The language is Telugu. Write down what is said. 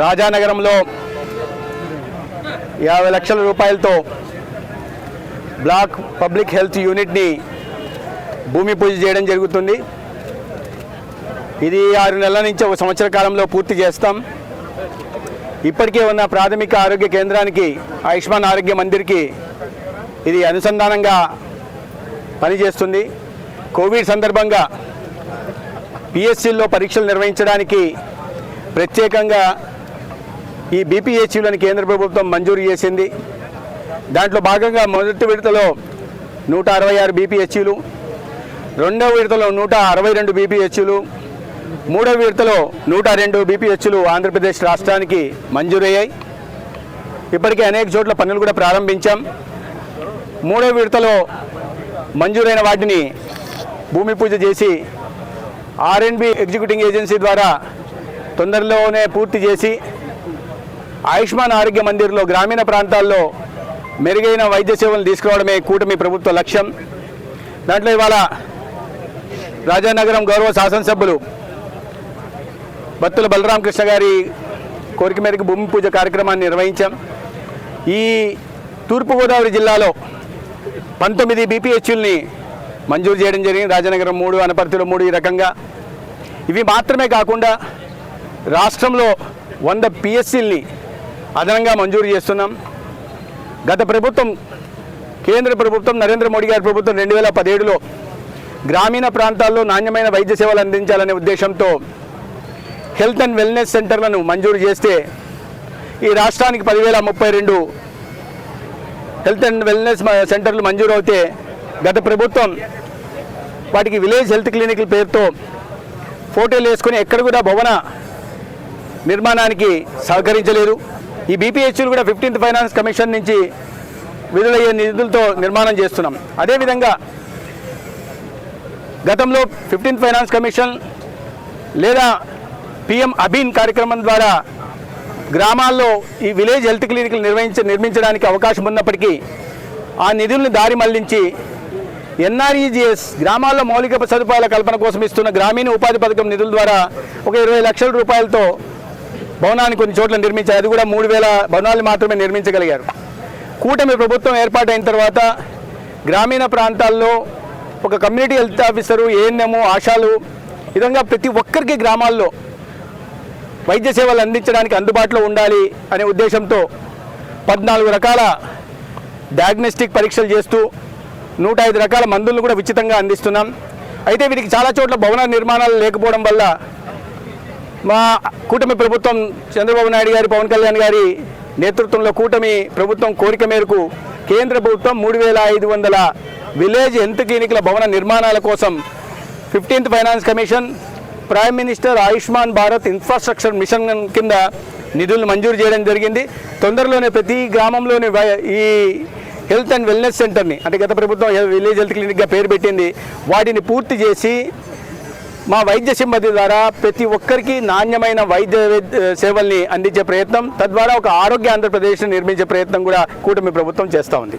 రాజానగరంలో యాభై లక్షల రూపాయలతో బ్లాక్ పబ్లిక్ హెల్త్ యూనిట్ని భూమి పూజ చేయడం జరుగుతుంది. ఇది ఆరు నెలల నుంచి ఒక సంవత్సర కాలంలో పూర్తి చేస్తాం. ఇప్పటికే ఉన్న ప్రాథమిక ఆరోగ్య కేంద్రానికి ఆయుష్మాన్ ఆరోగ్య మందిర్కి ఇది అనుసంధానంగా పనిచేస్తుంది. కోవిడ్ సందర్భంగా పిఎస్సిల్లో పరీక్షలు నిర్వహించడానికి ప్రత్యేకంగా ఈ బీపీహెచ్యులను కేంద్ర ప్రభుత్వం మంజూరు చేసింది. దాంట్లో భాగంగా మొదటి విడతలో నూట అరవై ఆరు బీపీహెచ్యులు రెండవ విడతలో నూట అరవై రెండు బీపీహెచ్యులు మూడవ విడతలో నూట రెండు బీపీహెచ్లు ఆంధ్రప్రదేశ్ రాష్ట్రానికి మంజూరయ్యాయి. ఇప్పటికే అనేక చోట్ల పనులు కూడా ప్రారంభించాం. మూడవ విడతలో మంజూరైన వాటిని భూమి పూజ చేసి ఆర్ఎండ్బి ఎగ్జిక్యూటింగ్ ఏజెన్సీ ద్వారా తొందరలోనే పూర్తి చేసి ఆయుష్మాన్ ఆరోగ్య మందిర్లో గ్రామీణ ప్రాంతాల్లో మెరుగైన వైద్య సేవలు తీసుకురావడమే కూటమి ప్రభుత్వ లక్ష్యం. దాంట్లో ఇవాళ రాజానగరం గౌరవ శాసనసభ్యులు భక్తుల బలరామకృష్ణ గారి కోరిక మేరకు భూమి పూజ కార్యక్రమాన్ని నిర్వహించాం. ఈ తూర్పుగోదావరి జిల్లాలో పంతొమ్మిది బీపీహెచ్యుల్ని మంజూరు చేయడం జరిగింది. రాజనగరం మూడు అనపర్తిలో మూడు ఈ రకంగా. ఇవి మాత్రమే కాకుండా రాష్ట్రంలో వంద పిఎస్సీల్ని అదనంగా మంజూరు చేస్తున్నాం. గత ప్రభుత్వం కేంద్ర ప్రభుత్వం నరేంద్ర మోడీ గారి ప్రభుత్వం రెండు వేల పదిహేడులో గ్రామీణ ప్రాంతాల్లో నాణ్యమైన వైద్య సేవలు అందించాలనే ఉద్దేశంతో హెల్త్ అండ్ వెల్నెస్ సెంటర్లను మంజూరు చేస్తే ఈ రాష్ట్రానికి పదివేల ముప్పై రెండు హెల్త్ అండ్ వెల్నెస్ సెంటర్లు మంజూరు అవుతే గత ప్రభుత్వం వాటికి విలేజ్ హెల్త్ క్లినిక్ల పేరుతో ఫోటోలు వేసుకొని ఎక్కడ కూడా భవన నిర్మాణానికి సహకరించలేదు ఈ బీపీహెచ్లు కూడా ఫిఫ్టీన్త్ ఫైనాన్స్ కమిషన్ నుంచి విడుదలయ్యే నిధులతో నిర్మాణం చేస్తున్నాం. అదేవిధంగా గతంలో ఫిఫ్టీన్త్ ఫైనాన్స్ కమిషన్ లేదా పిఎం అభిన్ కార్యక్రమం ద్వారా గ్రామాల్లో ఈ విలేజ్ హెల్త్ క్లినిక్లు నిర్వహించ నిర్మించడానికి అవకాశం ఉన్నప్పటికీ ఆ నిధులను దారి మళ్ళించి ఎన్ఆర్ఈజిఎస్ గ్రామాల్లో మౌలిక సదుపాయాల కల్పన కోసం ఇస్తున్న గ్రామీణ ఉపాధి పథకం నిధుల ద్వారా ఒక ఇరవై లక్షల రూపాయలతో భవనాన్ని కొన్ని చోట్ల నిర్మించారు. అది కూడా మూడు వేల భవనాలు మాత్రమే నిర్మించగలిగారు. కూటమి ప్రభుత్వం ఏర్పాటైన తర్వాత గ్రామీణ ప్రాంతాల్లో ఒక కమ్యూనిటీ హెల్త్ ఆఫీసరు ఏఎన్ఎము ఆశాలు ఈ విధంగా ప్రతి ఒక్కరికి గ్రామాల్లో వైద్య సేవలు అందించడానికి అందుబాటులో ఉండాలి అనే ఉద్దేశంతో పద్నాలుగు రకాల డయాగ్నోస్టిక్ పరీక్షలు చేస్తూ నూట ఐదు రకాల మందులను కూడా ఉచితంగా అందిస్తున్నాం. అయితే వీటికి చాలా చోట్ల భవన నిర్మాణాలు లేకపోవడం వల్ల మా కూటమి ప్రభుత్వం చంద్రబాబు నాయుడు గారి పవన్ కళ్యాణ్ గారి నేతృత్వంలో కూటమి ప్రభుత్వం కోరిక మేరకు కేంద్ర ప్రభుత్వం మూడు వేల ఐదు వందల విలేజ్ హెల్త్ క్లినిక్ల భవన నిర్మాణాల కోసం fifteenth finance commission prime minister Ayushman Bharat infrastructure mission కింద నిధులు మంజూరు చేయడం జరిగింది. తొందరలోనే ప్రతి గ్రామంలోని వై- ఈ హెల్త్ అండ్ వెల్నెస్ సెంటర్ని అంటే గత ప్రభుత్వం విలేజ్ హెల్త్ క్లినిక్గా పేరు పెట్టింది. వాటిని పూర్తి చేసి మా వైద్య సిబ్బంది ద్వారా ప్రతి ఒక్కరికి నాణ్యమైన వైద్య సేవల్ని అందించే ప్రయత్నం తద్వారా ఒక ఆరోగ్య ఆంధ్రప్రదేశ్ నిర్మించే ప్రయత్నం కూడా కూటమి ప్రభుత్వం చేస్తూ ఉంది.